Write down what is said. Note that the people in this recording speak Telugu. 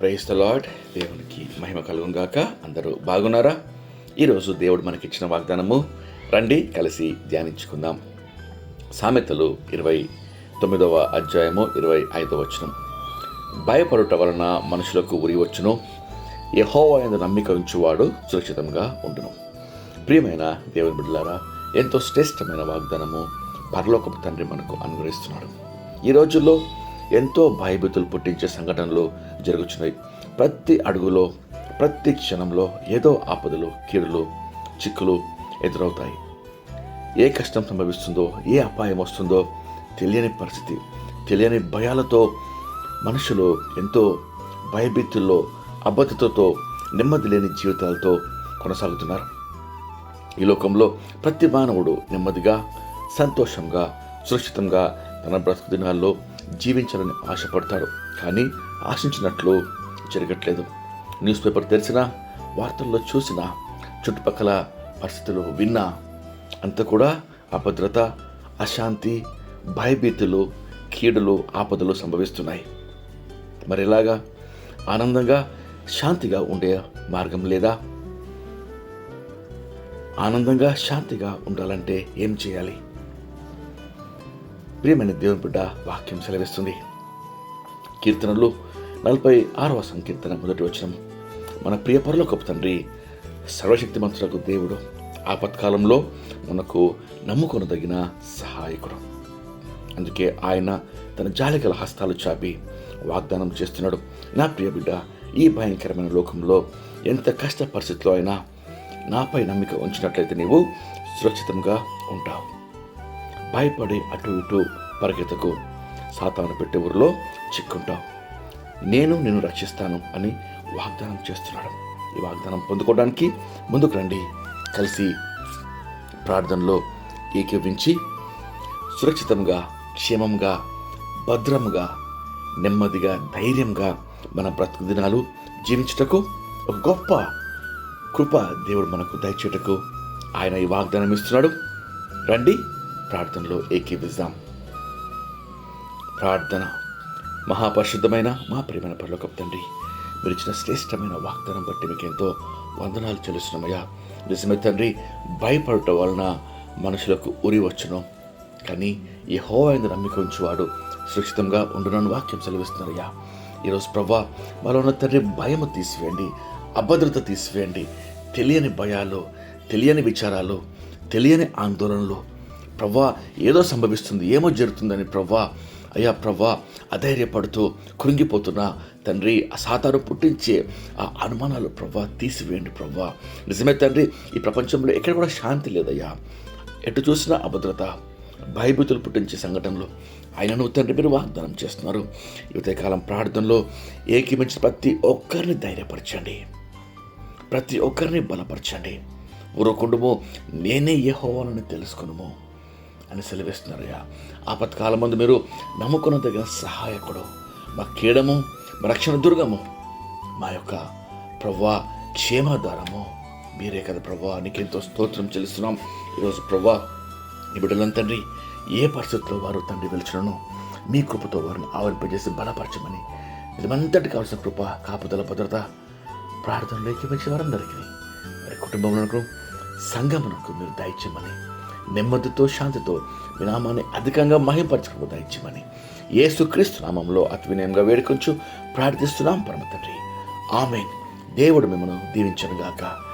ప్రైస్ ద లాడ్ దేవునికి మహిమ కలుగును గాక. అందరూ బాగున్నారా? ఈరోజు దేవుడు మనకిచ్చిన వాగ్దానము రండి కలిసి ధ్యానించుకుందాం. సామెతలు ఇరవై తొమ్మిదవ అధ్యాయము ఇరవై ఐదవ వచనం. భయపడుట వలన మనుషులకు ఉరి వచ్చును. యహోవాయందు నమ్మిక ఉంచువాడు సురక్షితంగా ఉండును. ప్రియమైన దేవుని బిడ్డలారా ఎంతో శ్రేష్టమైన వాగ్దానము పరలోకపు తండ్రి మనకు అనుగ్రహిస్తున్నాడు. ఈ రోజుల్లో ఎంతో భయభీతులు పుట్టించే సంఘటనలు జరుగుతున్నాయి ప్రతి అడుగులో ప్రతి క్షణంలో ఏదో ఆపదలు కీడులు చిక్కులు ఎదురవుతాయి. ఏ కష్టం సంభవిస్తుందో ఏ అపాయం వస్తుందో తెలియని పరిస్థితి తెలియని భయాలతో మనుషులు ఎంతో భయభీతుల్లో అబద్ధతతో నెమ్మది లేని జీవితాలతో కొనసాగుతున్నారు. ఈ లోకంలో ప్రతి మానవుడు నెమ్మదిగా సంతోషంగా సురక్షితంగా తన బ్రతుకు దినాల్లో జీవించాలని ఆశపడతాడు కానీ ఆశించినట్లు జరగట్లేదు. న్యూస్ పేపర్ తెరిచినా వార్తల్లో చూసినా చుట్టుపక్కల పరిస్థితులు విన్నా అంత కూడా అభద్రత అశాంతి భయభీతులు కీడులు ఆపదలు సంభవిస్తున్నాయి. మరి ఎలాగా ఆనందంగా శాంతిగా ఉండే మార్గం లేదా? ఆనందంగా శాంతిగా ఉండాలంటే ఏం చేయాలి? ప్రియమైన దేవుని బిడ్డ వాక్యం సెలవిస్తుంది. కీర్తనలు నలభై ఆరవ సంకీర్తన మొదటి వచనం. మన ప్రియ పరలోకపు తండ్రి సర్వశక్తిమంతులకు దేవుడు ఆపత్కాలంలో మనకు నమ్ముకొనదగిన సహాయకుడు. అందుకే ఆయన తన జాలిగల హస్తాలు చాపి వాగ్దానం చేస్తున్నాడు. నా ప్రియ బిడ్డ ఈ భయంకరమైన లోకంలో ఎంత కష్ట పరిస్థితిలో అయినా నాపై నమ్మిక ఉంచినట్లయితే నీవు సురక్షితంగా ఉంటావు. భయపడి అటు ఇటు పరిగెత్తకు సాతాను పెట్టే ఊరిలో చిక్కుంటావు నేను నిన్ను రక్షిస్తాను అని వాగ్దానం చేస్తున్నాడు. ఈ వాగ్దానం పొందుకోవడానికి ముందుకు రండి. కలిసి ప్రార్థనలో ఏకీవించి సురక్షితంగా క్షేమంగా భద్రంగా నెమ్మదిగా ధైర్యంగా మన బ్రతుకు దినాలు జీవించుటకు ఒక గొప్ప కృప దేవుడు మనకు దయచేటకు ఆయన ఈ వాగ్దానం ఇస్తున్నాడు. రండి. ప్రార్థనలో ఏకీవిద్దాం ప్రార్థన మహాపరిశుద్ధమైన మా ప్రియమైన పరలోకం తండ్రి మీరు ఇచ్చిన శ్రేష్టమైన వాగ్దానం బట్టి మీకు ఎంతో వందనాలు చెల్లిస్తున్నామయ్యా. నిజమే తండ్రి భయపడటం వలన మనుషులకు ఉరి వచ్చును. కానీ ఈ హోవైన నమ్మిక ఉంచేవాడు సురక్షితంగా ఉండునని వాక్యం సెలవిస్తున్నారయ్యా ఈరోజు ప్రభా మనలో ఉన్న తండ్రి భయము తీసివేయండి అభద్రత తీసివేయండి. తెలియని భయాలు తెలియని విచారాలు తెలియని ఆందోళనలు ప్రవ్వా ఏదో సంభవిస్తుంది ఏమో జరుగుతుందని ప్రవ్వా. అయ్యా ప్రవ్వా అధైర్యపడుతూ కృంగిపోతున్న తండ్రి అసాధారణ పుట్టించే ఆ అనుమానాలు ప్రవ్వా తీసివేయండి ప్రవ్వా. నిజమే తండ్రి ఈ ప్రపంచంలో ఎక్కడ కూడా శాంతి లేదయ్యా. ఎటు చూసినా అభద్రత భయభీతులు పుట్టించే సంఘటనలు. ఆయనను తండ్రి మీరు వాగ్దానం చేస్తున్నారు. యువతకాలం ప్రార్థనలో ఏకీమించిన ప్రతి ఒక్కరిని ధైర్యపరచండి. ప్రతి ఒక్కరిని బలపరచండి. ఊరకుండము నేనే ఏ హోవాలని తెలుసుకునుము. అని సెలవిస్తున్నారయ్యా ఆపత్కాలం ముందు మీరు నమ్ముకున్న దగ్గర సహాయకుడు. మా కీడము మా రక్షణ దుర్గము మా యొక్క ప్రవ్వా క్షేమాధారము మీరే కదా ప్రభా నీకెంతో స్తోత్రం చెల్లిస్తున్నాం. ఈరోజు ప్రవ్వా నీ బిడ్డలను తండ్రి ఏ పరిస్థితుల్లో వారు తండ్రి వెలిచినను మీ కృపతో వారిని ఆవరింపజేసి బలపరచమని. ఇదంతటి కావాల్సిన కృప కాపుదల భద్రత ప్రార్థనలోకి వచ్చే వారందరికీ. మరి కుటుంబంలో సంగమునకు మీరు దయచేయమని నెమ్మదితో శాంతితో మీ నామాన్ని అధికంగా మహింపరచుకు దయచేయమని ఏసుక్రీస్తు నామంలో అతి వినయంగా వేడుకొంచు ప్రార్థిస్తున్నాం పరమ తండ్రి. ఆమె దేవుడు మిమ్మల్ని దీవించను గాక